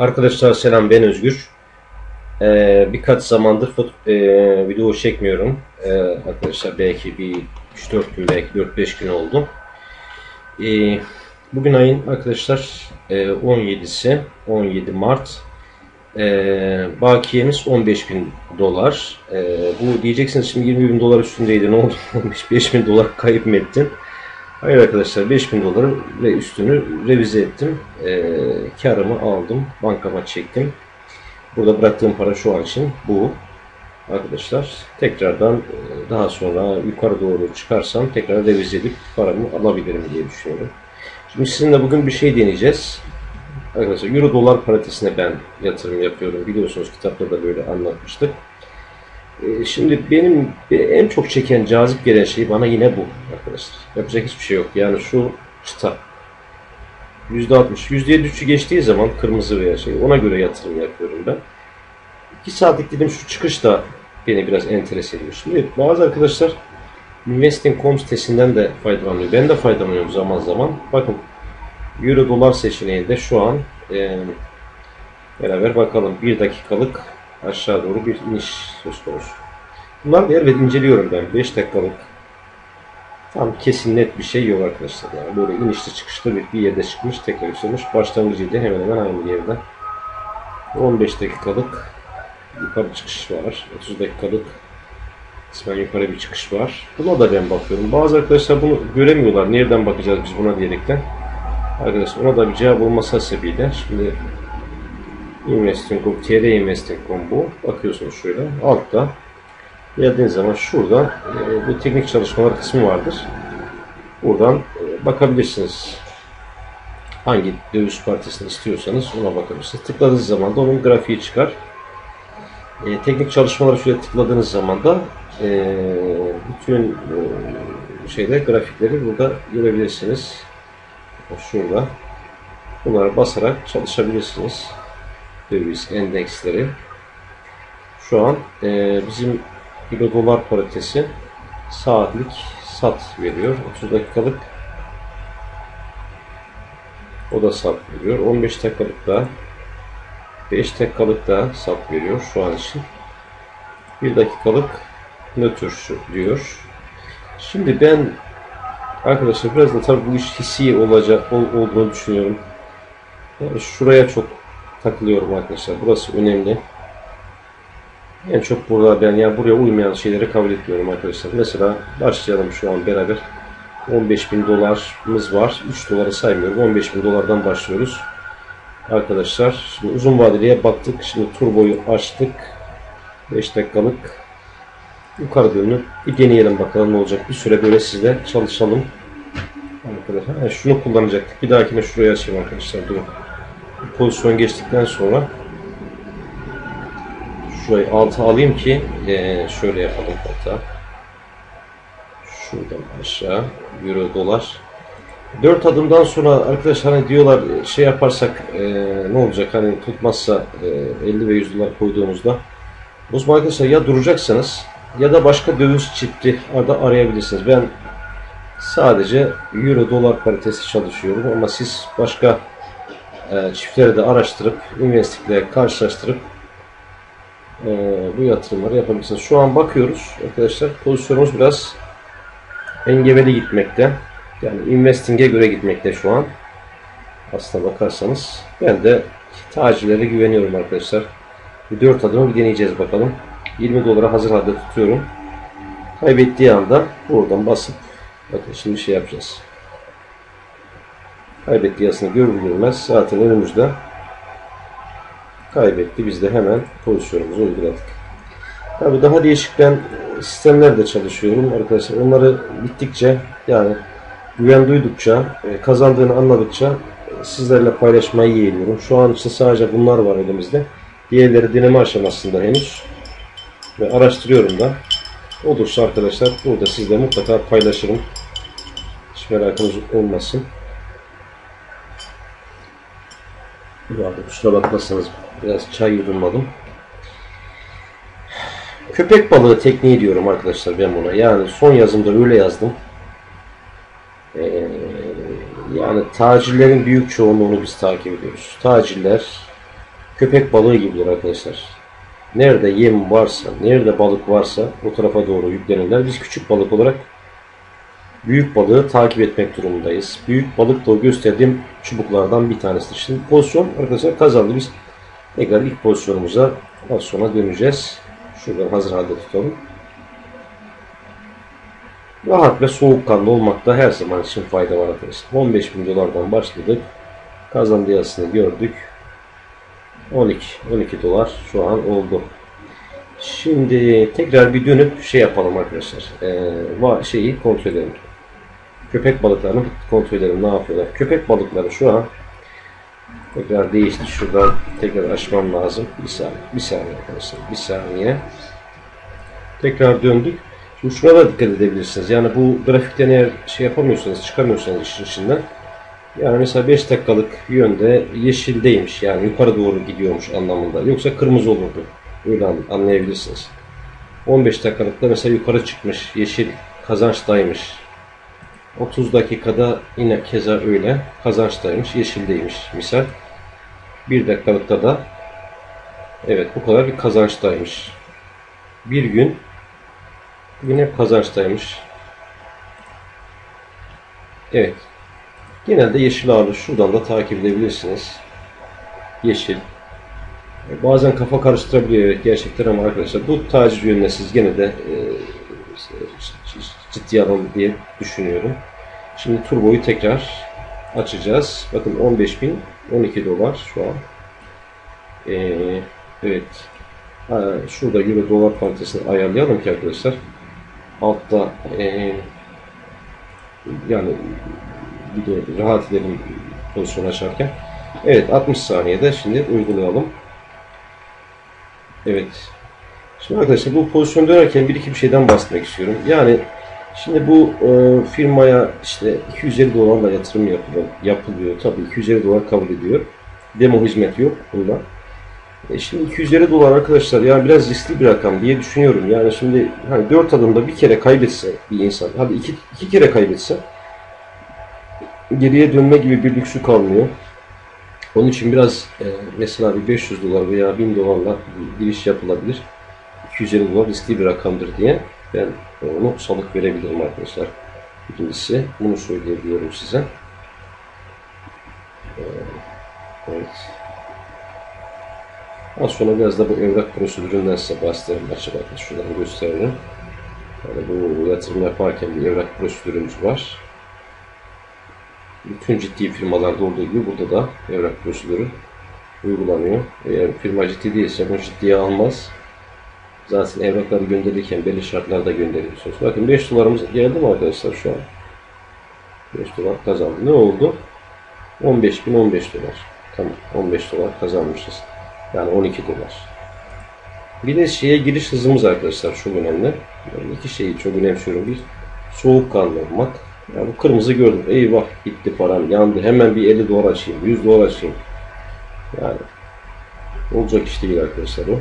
Arkadaşlar selam ben Özgür. Ee, birkaç zamandır e, video çekmiyorum. Ee, arkadaşlar belki bir 3-4 gün belki 4-5 gün oldu. Ee, bugün ayın arkadaşlar e, 17'si 17 Mart. Ee, bakiyemiz 15 bin dolar. Ee, bu diyeceksiniz şimdi 20 bin dolar üstündeydi ne oldu? 5 bin dolar kayıp mı ettin? Hayır arkadaşlar 5000 doları ve üstünü revize ettim. Ee, karımı aldım. Bankama çektim. Burada bıraktığım para şu an için bu. Arkadaşlar tekrardan e, daha sonra yukarı doğru çıkarsam tekrar revize edip paramı alabilirim diye düşünüyorum. Şimdi sizinle bugün bir şey deneyeceğiz. Arkadaşlar euro dolar paritesine ben yatırım yapıyorum. Biliyorsunuz kitapta da böyle anlatmıştık. Ee, Şimdi benim en çok çeken, cazip gelen şey bana yine bu arkadaşlar. Yapacak hiçbir şey yok. Yani şu çıta. %60, %73'ü geçtiği zaman kırmızı veya şey ona göre yatırım yapıyorum ben. 2 saatlik dedim şu çıkış da beni biraz enteres ediyor. Şimdi bazı arkadaşlar Investing.com sitesinden de faydalanıyor. Ben de faydalanıyorum zaman zaman. Bakın Euro dolar seçeneğinde şu an e, beraber bakalım. 1 dakikalık aşağı doğru bir iniş söz konusu. Bunlar da elbet inceliyorum ben. 5 dakikalık tam kesin net bir şey yok arkadaşlar. Yani böyle inişli çıkışlı bir, bir yerde çıkmış tekrar yükselmiş. Başlangıcıyla hemen hemen aynı yerden. 15 dakikalık yukarı çıkış var. 30 dakikalık kısmen yukarı bir çıkış var. Buna da ben bakıyorum. Bazı arkadaşlar bunu göremiyorlar. Nereden bakacağız biz buna diyerekten. Arkadaşlar ona da bir cevap olması sebebiyle şimdi Investing.com, TR Investing.com bu. Bakıyorsunuz şöyle altta. Geldiğiniz zaman şurada e, bu teknik çalışmalar kısmı vardır. Buradan e, bakabilirsiniz. Hangi döviz partisini istiyorsanız ona bakabilirsiniz. Tıkladığınız zaman da onun grafiği çıkar. E, teknik çalışmaları şöyle tıkladığınız zaman da e, bütün e, şeyler grafikleri burada görebilirsiniz. Şurada. Bunlara basarak çalışabilirsiniz döviz endeksleri. Şu an e, bizim euro dolar paritesi saatlik sat veriyor. 30 dakikalık o da sat veriyor. 15 dakikalık da 5 dakikalık da sat veriyor şu an için. 1 dakikalık nötr diyor. Şimdi ben arkadaşlar biraz da tabii bu iş hissi olacak ol, olduğunu düşünüyorum. Yani şuraya çok takılıyorum arkadaşlar. Burası önemli. En çok burada ben yani buraya uymayan şeyleri kabul etmiyorum arkadaşlar. Mesela başlayalım şu an beraber. 15 bin dolarımız var. 3 doları saymıyorum. 15 bin dolardan başlıyoruz. Arkadaşlar şimdi uzun vadeliye baktık. Şimdi turboyu açtık. 5 dakikalık yukarı yönlü bir deneyelim bakalım ne olacak. Bir süre böyle sizle çalışalım. Arkadaşlar şunu kullanacaktık. Bir dahakine şuraya açayım arkadaşlar. Durun pozisyon geçtikten sonra şurayı alta alayım ki e, şöyle yapalım hatta. Şuradan aşağı euro dolar. 4 adımdan sonra arkadaşlar hani diyorlar şey yaparsak e, ne olacak? Hani tutmazsa e, 50 ve 100 dolar koyduğumuzda o zaman arkadaşlar ya duracaksınız ya da başka döviz çifti arada arayabilirsiniz. Ben sadece euro dolar paritesi çalışıyorum ama siz başka e, çiftleri de araştırıp investikle karşılaştırıp e, bu yatırımları yapabilirsiniz. Şu an bakıyoruz arkadaşlar pozisyonumuz biraz engebeli gitmekte. Yani investing'e göre gitmekte şu an. Aslına bakarsanız ben de tacirlere güveniyorum arkadaşlar. Bir 4 adımı bir deneyeceğiz bakalım. 20 dolara hazır halde tutuyorum. Kaybettiği anda buradan basıp bakın şimdi şey yapacağız kaybettiği yasını görür görmez zaten önümüzde kaybetti. Biz de hemen pozisyonumuzu uyguladık. Tabi daha değişik ben sistemler de çalışıyorum arkadaşlar. Onları bittikçe yani güven duydukça, kazandığını anladıkça sizlerle paylaşmayı yeğliyorum. Şu an işte sadece bunlar var elimizde. Diğerleri deneme aşamasında henüz. Ve araştırıyorum da. Olursa arkadaşlar burada sizle mutlaka paylaşırım. Hiç merakınız olmasın. Bu arada kusura bakmazsanız biraz çay yudumladım. Köpek balığı tekniği diyorum arkadaşlar ben buna. Yani son yazımda öyle yazdım. Ee, yani tacirlerin büyük çoğunluğunu biz takip ediyoruz. Tacirler köpek balığı gibidir arkadaşlar. Nerede yem varsa, nerede balık varsa o tarafa doğru yüklenirler. Biz küçük balık olarak büyük balığı takip etmek durumundayız. Büyük balık da gösterdiğim çubuklardan bir tanesidir. Şimdi pozisyon arkadaşlar kazandı. Biz tekrar ilk pozisyonumuza az sonra döneceğiz. Şuradan hazır halde tutalım. Rahat ve soğukkanlı olmakta her zaman için fayda var arkadaşlar. 15 bin dolardan başladık. Kazandıyasını gördük. 12, 12 dolar şu an oldu. Şimdi tekrar bir dönüp şey yapalım arkadaşlar. Ee, şeyi kontrol edelim. Köpek balıklarını kontrol edelim. Ne yapıyorlar? Köpek balıkları şu an tekrar değişti. Şuradan tekrar açmam lazım. Bir saniye. Bir saniye arkadaşlar. Bir saniye. Tekrar döndük. Şimdi şuna da dikkat edebilirsiniz. Yani bu grafikten eğer şey yapamıyorsanız, çıkamıyorsanız işin içinden yani mesela 5 dakikalık yönde yeşildeymiş yani yukarı doğru gidiyormuş anlamında. Yoksa kırmızı olurdu. Öyle anlayabilirsiniz. 15 dakikalıkta mesela yukarı çıkmış yeşil kazançtaymış. 30 dakikada yine keza öyle kazançtaymış yeşildeymiş misal. 1 dakikalıkta da evet bu kadar bir kazançtaymış. Bir gün yine kazançtaymış. Evet Genelde yeşil ağırlığı şuradan da takip edebilirsiniz. Yeşil. Bazen kafa karıştırabiliyor gerçekten ama arkadaşlar bu tacir yönüne siz gene de e, ciddiye alın diye düşünüyorum. Şimdi turboyu tekrar açacağız. Bakın 15.000 12 dolar şu an. Ee, evet. Ha, şurada euro dolar paritesini ayarlayalım ki arkadaşlar. Altta e, yani bir de rahat edelim pozisyon açarken. Evet 60 saniyede şimdi uygulayalım. Evet. Şimdi arkadaşlar bu pozisyon dönerken bir iki bir şeyden bahsetmek istiyorum. Yani şimdi bu e, firmaya işte 250 dolarla yatırım yapılıyor. yapılıyor. Tabii 250 dolar kabul ediyor. Demo hizmet yok bunda. E şimdi 250 dolar arkadaşlar yani biraz riskli bir rakam diye düşünüyorum. Yani şimdi hani 4 adımda bir kere kaybetse bir insan, hadi iki, iki kere kaybetse geriye dönme gibi bir lüksü kalmıyor. Onun için biraz e, mesela bir 500 dolar veya 1000 dolarla giriş yapılabilir. 250 dolar riskli bir rakamdır diye ben onu salık verebilirim arkadaşlar. İkincisi bunu söyleyebiliyorum size. E, evet. Az sonra biraz da bu evrak prosedüründen size bahsederim açık arkadaşlar. Şuradan gösterelim. Yani bu yatırım yaparken bir evrak prosedürümüz var bütün ciddi firmalarda olduğu gibi burada da evrak prosedürü uygulanıyor. Eğer firma ciddi değilse bunu ciddiye almaz. Zaten evrakları gönderirken belli şartlarda gönderiyorsunuz. Bakın 5 dolarımız geldi mi arkadaşlar şu an? 5 dolar kazandı. Ne oldu? 15 bin 15 dolar. Tamam 15 dolar kazanmışız. Yani 12 dolar. Bir de şeye giriş hızımız arkadaşlar çok önemli. Yani iki şeyi çok önemsiyorum. Bir soğukkanlı olmak. Ya bu kırmızı gördüm. Eyvah gitti param yandı. Hemen bir 50 dolar açayım. 100 dolar açayım. Yani olacak iş değil arkadaşlar o.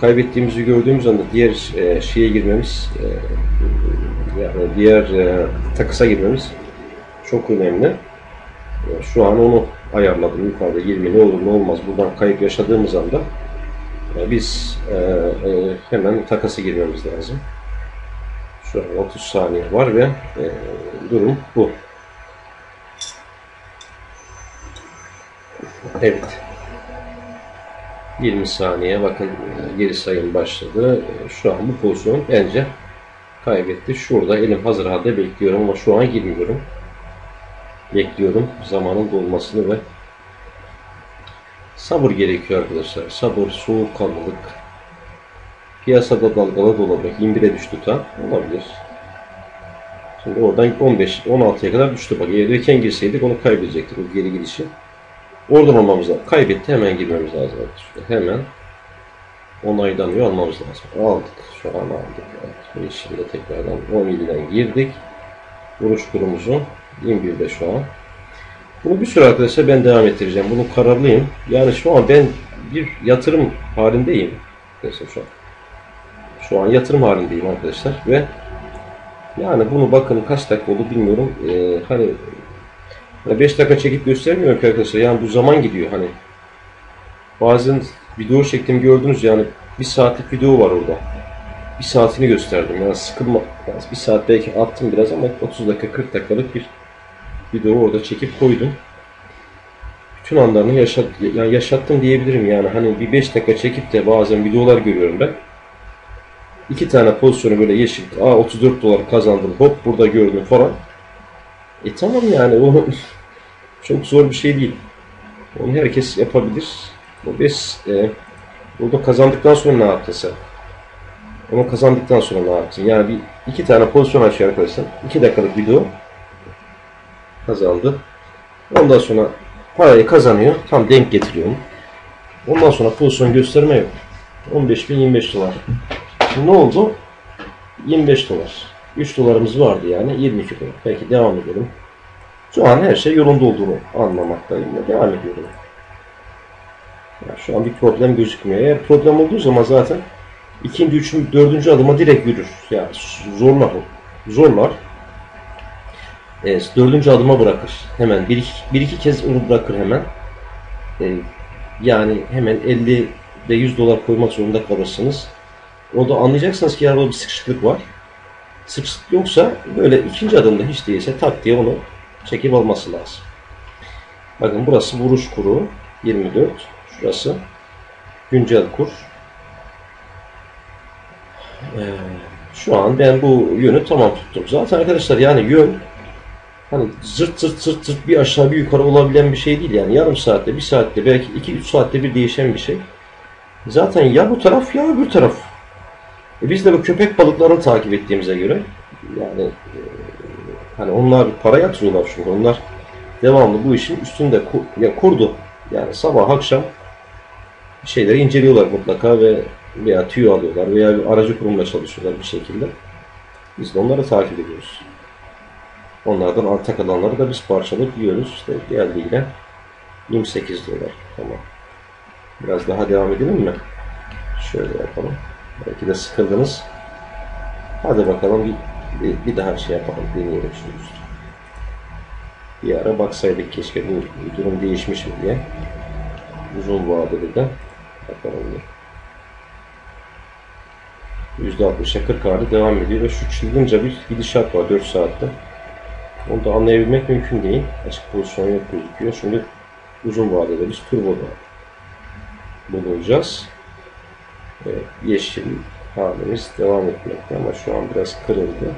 Kaybettiğimizi gördüğümüz anda diğer e, şeye girmemiz e, yani diğer e, takısa girmemiz çok önemli. E, şu an onu ayarladım yukarıda 20 ne olur ne olmaz buradan kayıp yaşadığımız anda e, biz e, e, hemen takası girmemiz lazım. Şu an 30 saniye var ve e, durum bu. Evet. 20 saniye bakın geri sayım başladı. Şu an bu pozisyon bence kaybetti. Şurada elim hazır halde bekliyorum ama şu an girmiyorum. Bekliyorum zamanın dolmasını ve sabır gerekiyor arkadaşlar. Sabır, soğukkanlılık, Piyasada dalgalı dolacak. 21'e düştü tam. Olabilir. Şimdi oradan 15, 16'ya kadar düştü. Bak eğer erken girseydik onu kaybedecektik o geri gidişi. Oradan olmamız lazım. Kaybetti hemen girmemiz lazım. Arkadaşlar. Hemen onaylanıyor almamız lazım. Aldık. Şu an aldık. Evet. Şimdi tekrardan 17'den girdik. Vuruş kurumuzu 21'de şu an. Bunu bir süre arkadaşlar ben devam ettireceğim. Bunu kararlıyım. Yani şu an ben bir yatırım halindeyim. Mesela şu an. Şu an yatırım halindeyim arkadaşlar ve yani bunu bakın kaç dakika oldu bilmiyorum. Ee, hani 5 dakika çekip göstermiyorum ki arkadaşlar. Yani bu zaman gidiyor hani. bazen video çektim gördünüz yani bir saatlik video var orada. Bir saatini gösterdim yani sıkılma. Yani bir saat belki attım biraz ama 30 dakika 40 dakikalık bir video orada çekip koydum. Bütün anlarını yaşat, yani yaşattım diyebilirim yani hani bir 5 dakika çekip de bazen videolar görüyorum ben. İki tane pozisyonu böyle yeşil, aa 34 dolar kazandım hop burada gördüm falan. E tamam yani o çok zor bir şey değil. Onu herkes yapabilir. O biz e, burada kazandıktan sonra ne yaptın sen? Onu kazandıktan sonra ne yaptın? Yani bir iki tane pozisyon açıyor arkadaşlar. İki dakikalık video kazandı. Ondan sonra parayı kazanıyor. Tam denk getiriyor. Ondan sonra pozisyon gösterme yok. 15 bin 25 dolar. Şimdi ne oldu? 25 dolar. 3 dolarımız vardı yani 22 dolar. Peki devam edelim. Şu an her şey yolunda olduğunu anlamaktayım ve devam ediyorum. Yani şu an bir problem gözükmüyor. Eğer problem olduğu zaman zaten ikinci, üçüncü, dördüncü adıma direkt yürür. Yani zorlar. Zorlar. Evet, dördüncü adıma bırakır. Hemen bir iki, bir iki kez onu bırakır hemen. Ee, yani hemen 50 ve 100 dolar koymak zorunda kalırsınız. O da anlayacaksınız ki arada bir sıkışıklık var. Sıkışıklık yoksa böyle ikinci adımda hiç değilse tak diye onu çekip alması lazım. Bakın burası vuruş kuru 24. Şurası güncel kur. Ee, şu an ben bu yönü tamam tuttum. Zaten arkadaşlar yani yön hani zırt zırt zırt zırt bir aşağı bir yukarı olabilen bir şey değil yani yarım saatte bir saatte belki 2-3 saatte bir değişen bir şey. Zaten ya bu taraf ya öbür taraf. E biz de bu köpek balıklarını takip ettiğimize göre yani e, hani onlar para yatırıyorlar çünkü onlar devamlı bu işin üstünde kur, ya kurdu. Yani sabah akşam bir şeyleri inceliyorlar mutlaka ve veya tüyo alıyorlar veya bir aracı kurumla çalışıyorlar bir şekilde. Biz de onları takip ediyoruz. Onlardan arta kalanları da biz parçalayıp yiyoruz. İşte geldiğiyle 28 dolar. Tamam. Biraz daha devam edelim mi? Şöyle yapalım. Belki de sıkıldınız. Hadi bakalım bir, bir, bir daha şey yapalım. Deneyelim şunu. Bir ara baksaydık keşke bu, durum değişmiş mi diye. Uzun vadede de bakalım bir. %60'a 40 hali devam ediyor ve şu çılgınca bir gidişat var 4 saatte. Onu da anlayabilmek mümkün değil. Açık pozisyon yok gözüküyor. Şimdi uzun vadede biz turboda bulunacağız. Evet, yeşil halimiz devam etmekte ama şu an biraz kırıldı.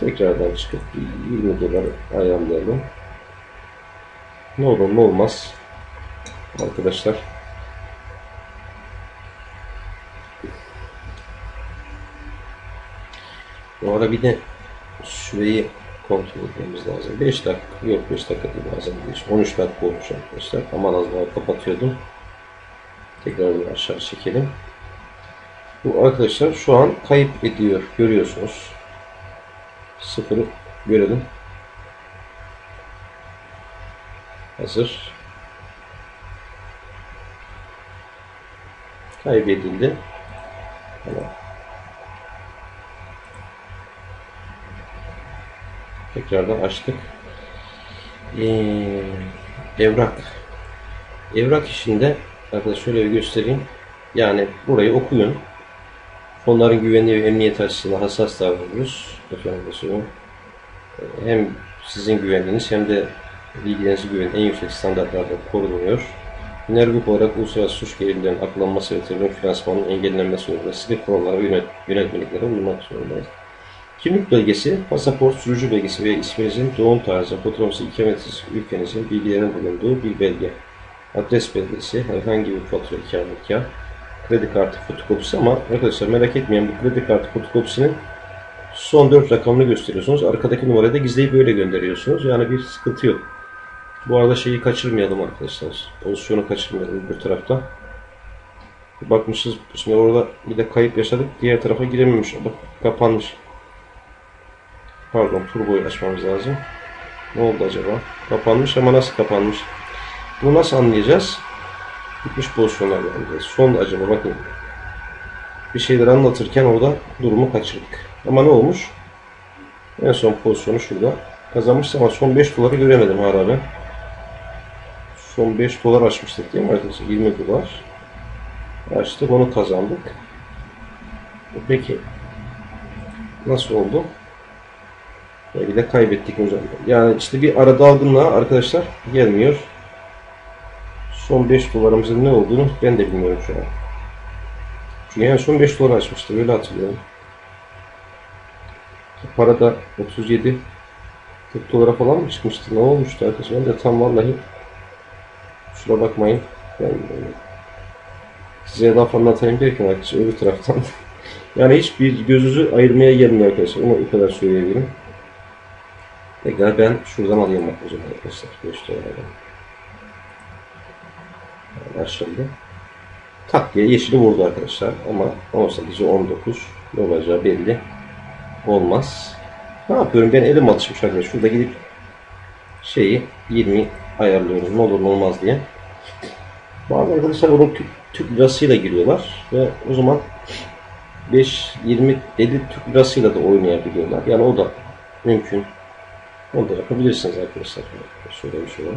Tekrardan çıkıp 20 dolar ayarlayalım. Ne olur ne olmaz arkadaşlar. Bu arada bir de süreyi kontrol etmemiz lazım. 5 dakika, yok 5 dakika değil bazen değil. 13 dakika olmuş arkadaşlar. Aman az daha kapatıyordum. Tekrar aşağı çekelim. Bu arkadaşlar şu an kayıp ediyor. Görüyorsunuz. Sıfırı görelim. Hazır. Kaybedildi. Tamam. Tekrardan açtık. Ee, evrak. Evrak işinde arkadaşlar şöyle bir göstereyim. Yani burayı okuyun. Fonların güvenliği ve emniyet açısından hassas davranıyoruz. Efendim söyleyeyim. Hem sizin güvenliğiniz hem de bilgilerinizi güven en yüksek standartlarda korunuyor. Enerjik olarak uluslararası suç gerilimlerinin aklanması ve terörün finansmanının engellenmesi yolunda sıkı kurallara ve yönet, yönetmeliklere uymak zorundayız. Kimlik belgesi, pasaport, sürücü belgesi ve isminizin doğum tarihi, fotoğrafı, ikametiniz, ülkenizin bilgilerinin bulunduğu bir belge. Adres belgesi, herhangi bir fatura, ikametgah, kredi kartı fotokopisi ama arkadaşlar merak etmeyin bu kredi kartı fotokopisinin son 4 rakamını gösteriyorsunuz. Arkadaki numarayı da gizleyip böyle gönderiyorsunuz. Yani bir sıkıntı yok. Bu arada şeyi kaçırmayalım arkadaşlar. Pozisyonu kaçırmayalım bir tarafta. Bakmışız şimdi orada bir de kayıp yaşadık. Diğer tarafa girememiş. Bak kapanmış. Pardon turboyu açmamız lazım. Ne oldu acaba? Kapanmış ama nasıl kapanmış? Bunu nasıl anlayacağız? Bitmiş pozisyonlar geldi. Son acaba bakın. Bir şeyler anlatırken orada durumu kaçırdık. Ama ne olmuş? En son pozisyonu şurada. Kazanmış ama son 5 doları göremedim hala ben. Son 5 dolar açmıştık değil mi arkadaşlar? 20 dolar. Açtık onu kazandık. E Peki nasıl oldu? Bir de kaybettik hocam. Yani işte bir ara dalgınlığa arkadaşlar gelmiyor. Son 5 dolarımızın ne olduğunu ben de bilmiyorum şu an. Çünkü en son 5 dolar açmıştı. Öyle hatırlıyorum. Para da 37 40 dolara falan mı çıkmıştı? Ne olmuştu arkadaşlar? De tam vallahi şuna bakmayın. Ben e, size laf anlatayım derken arkadaşlar öbür taraftan yani hiçbir gözünüzü ayırmaya gelmiyor arkadaşlar. Onu o kadar söyleyebilirim. Tekrar ben şuradan alayım bak o zaman arkadaşlar. 5 açıldı. Tak diye yeşili vurdu arkadaşlar. Ama 18'e 19 ne olacağı belli olmaz. Ne yapıyorum? Ben elim alışmış arkadaşlar. Şurada gidip şeyi 20 ayarlıyorum. Ne olur ne olmaz diye. Bazı arkadaşlar onun Türk, Türk lirasıyla giriyorlar ve o zaman 5, 20, 50 Türk lirasıyla da oynayabiliyorlar. Yani o da mümkün. Onu da yapabilirsiniz arkadaşlar. Şöyle bir şey var.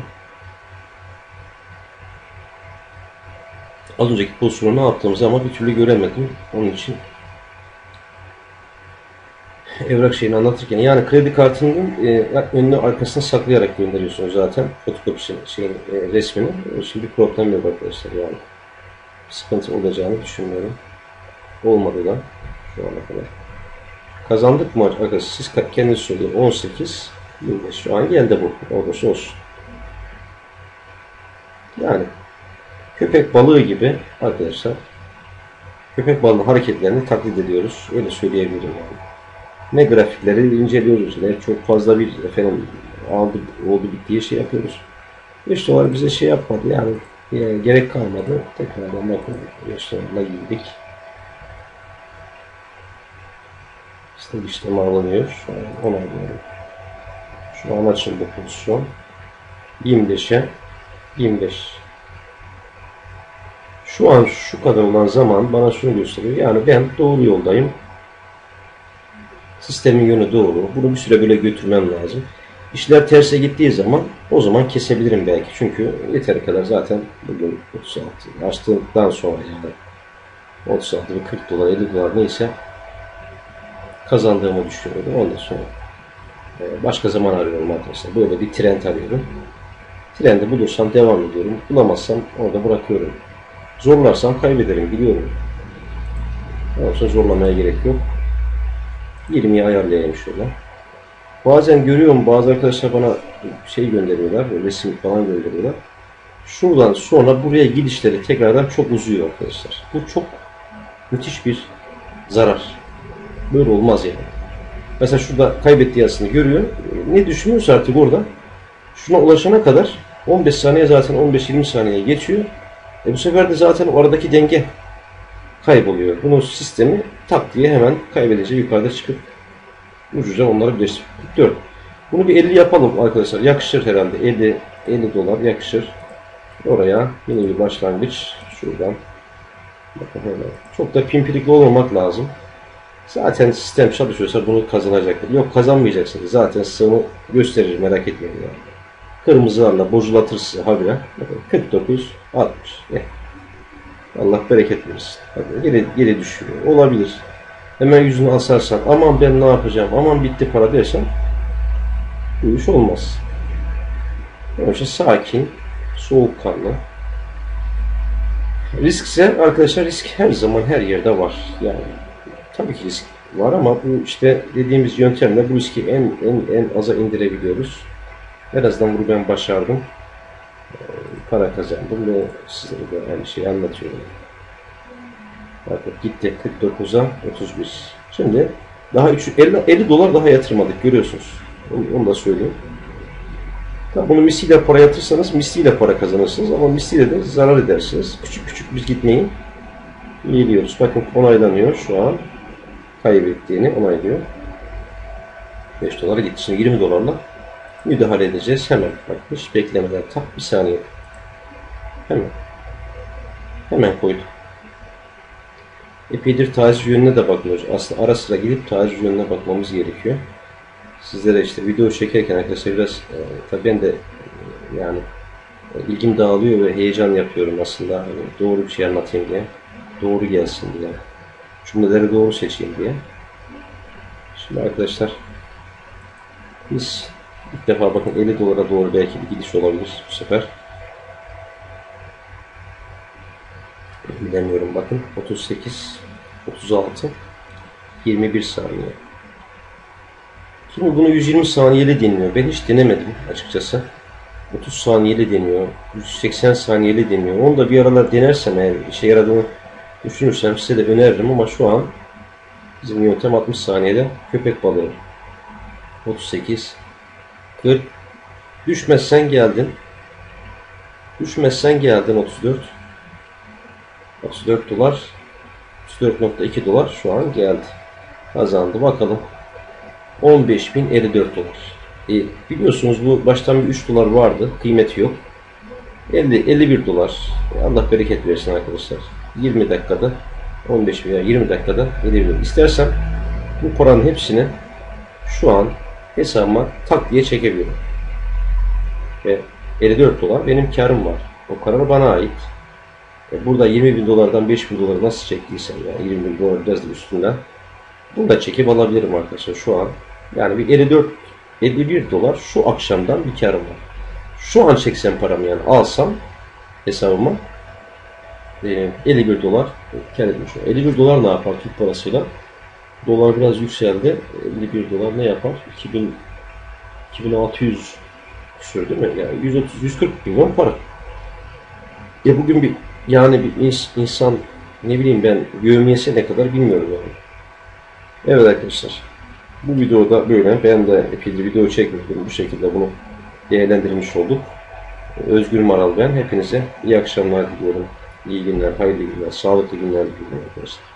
Az önceki pozisyonu ne yaptığımızı ama bir türlü göremedim. Onun için evrak şeyini anlatırken yani kredi kartının e, önünü arkasını saklayarak gönderiyorsunuz zaten fotokopisini, şey, e, resmini. İçin bir problem yok arkadaşlar yani. Sıkıntı olacağını düşünmüyorum. Olmadı da şu ana kadar. Kazandık mı arkadaşlar? Siz kendiniz söyleyin. 18 25 şu an geldi bu. Olursa olsun. Yani köpek balığı gibi arkadaşlar köpek balığı hareketlerini taklit ediyoruz. Öyle söyleyebilirim yani. Ne grafikleri inceliyoruz ne çok fazla bir efendim aldı oldu bittiği şey yapıyoruz. 5 dolar bize şey yapmadı yani e, gerek kalmadı. Tekrardan bakın 5 dolarla girdik. İşte işlem alınıyor. Şu an onaylıyorum. Şu an açıldı pozisyon. 25'e 25. Şu an şu kadar olan zaman bana şunu gösteriyor. Yani ben doğru yoldayım. Sistemin yönü doğru. Bunu bir süre böyle götürmem lazım. İşler terse gittiği zaman o zaman kesebilirim belki. Çünkü yeteri kadar zaten bugün 36 açtıktan sonra yani 36 ve 40 dolar 50 dolar neyse kazandığımı düşünüyorum. Ondan sonra e, başka zaman arıyorum arkadaşlar. Böyle bir trend arıyorum. Trendi bulursam devam ediyorum. Bulamazsam orada bırakıyorum. Zorlarsam kaybederim biliyorum. Yoksa zorlamaya gerek yok. 20'yi ayarlayayım şöyle. Bazen görüyorum bazı arkadaşlar bana şey gönderiyorlar, resim falan gönderiyorlar. Şuradan sonra buraya gidişleri tekrardan çok uzuyor arkadaşlar. Bu çok müthiş bir zarar. Böyle olmaz yani. Mesela şurada kaybettiği yazısını görüyor. Ne düşünüyorsa artık orada şuna ulaşana kadar 15 saniye zaten 15-20 saniye geçiyor. E bu sefer de zaten o aradaki denge kayboluyor. Bunun sistemi tak diye hemen kaybedince yukarıda çıkıp ucuca onları birleştirip 44. Bunu bir 50 yapalım arkadaşlar. Yakışır herhalde. 50 50 dolar yakışır. Oraya yeni bir başlangıç şuradan. Bakın hemen. Çok da pimpirikli olmamak lazım. Zaten sistem çalışıyorsa bunu kazanacaktır. Yok kazanmayacaksınız. Zaten onu gösterir merak etmeyin yani. Kırmızılarla bozulatır size habire. Bakın 49, 60. Eh. Allah bereket versin. Hadi geri, geri düşüyor. Olabilir. Hemen yüzünü asarsan aman ben ne yapacağım aman bitti para dersen bu iş olmaz. Onun için sakin, soğukkanlı. Risk ise arkadaşlar risk her zaman her yerde var. Yani tabii ki risk var ama bu işte dediğimiz yöntemle bu riski en en en aza indirebiliyoruz. En azından bunu ben başardım. Ee, para kazandım ve size de aynı şeyi anlatıyorum. Bakın gitti 49'a 31. Şimdi daha 3, 50, 50 dolar daha yatırmadık görüyorsunuz. Onu, onu da söyleyeyim. Tabi bunu misliyle para yatırsanız misliyle para kazanırsınız ama misliyle de zarar edersiniz. Küçük küçük biz gitmeyi iyiliyoruz. Bakın onaylanıyor şu an. Kaybettiğini onaylıyor. 5 dolara gitti. Şimdi 20 dolarla müdahale edeceğiz. Hemen bak hiç beklemeden tak bir saniye. Hemen. Hemen koydum. Epeydir taciz yönüne de bakmıyoruz. Aslında ara sıra gidip taciz yönüne bakmamız gerekiyor. Sizlere işte video çekerken arkadaşlar biraz e, tabii ben de e, yani e, ilgim dağılıyor ve heyecan yapıyorum aslında. Hani doğru bir şey anlatayım diye. Doğru gelsin diye. Cümleleri doğru seçeyim diye. Şimdi arkadaşlar biz ilk defa bakın 50 dolara doğru belki bir gidiş olabilir bu sefer. Bilemiyorum bakın 38 36 21 saniye. Şimdi bunu 120 saniyeli deniyor. Ben hiç denemedim açıkçası. 30 saniyeli deniyor. 180 saniyeli deniyor. Onu da bir aralar denersem eğer işe yaradığını düşünürsem size de öneririm ama şu an bizim yöntem 60 saniyede köpek balığı. 38 40 Düşmezsen geldin. Düşmezsen geldin 34 34 dolar 34.2 dolar şu an geldi. Kazandı. Bakalım. 15.054 dolar. E, biliyorsunuz bu baştan bir 3 dolar vardı. Kıymeti yok. 50, 51 dolar. E, Allah bereket versin arkadaşlar. 20 dakikada 15 veya 20 dakikada 51 dolar. İstersem bu paranın hepsini şu an hesabıma tak diye çekebilirim. Ve 54 dolar benim karım var. O karar bana ait. E, Burada 20 bin dolardan 5 bin doları nasıl çektiysem ya 20 bin dolar biraz da üstünden bunu da çekip alabilirim arkadaşlar şu an. Yani bir 54 51 dolar şu akşamdan bir karım var. Şu an çeksem paramı yani alsam hesabıma e, 51 dolar kar etmiş oldum. 51 dolar ne yapar Türk parasıyla? Dolar biraz yükseldi. 51 dolar ne yapar? 2000 2600 küsur değil mi? Yani 130 140 milyon para. Ya bugün bir yani bir ins- insan ne bileyim ben yövmiyesi ne kadar bilmiyorum yani. Evet arkadaşlar. Bu videoda böyle. Ben de epeydir video çekmedim. Bu şekilde bunu değerlendirmiş olduk. Özgür Maral ben. Hepinize iyi akşamlar diliyorum. İyi günler, hayırlı günler, sağlıklı günler diliyorum arkadaşlar.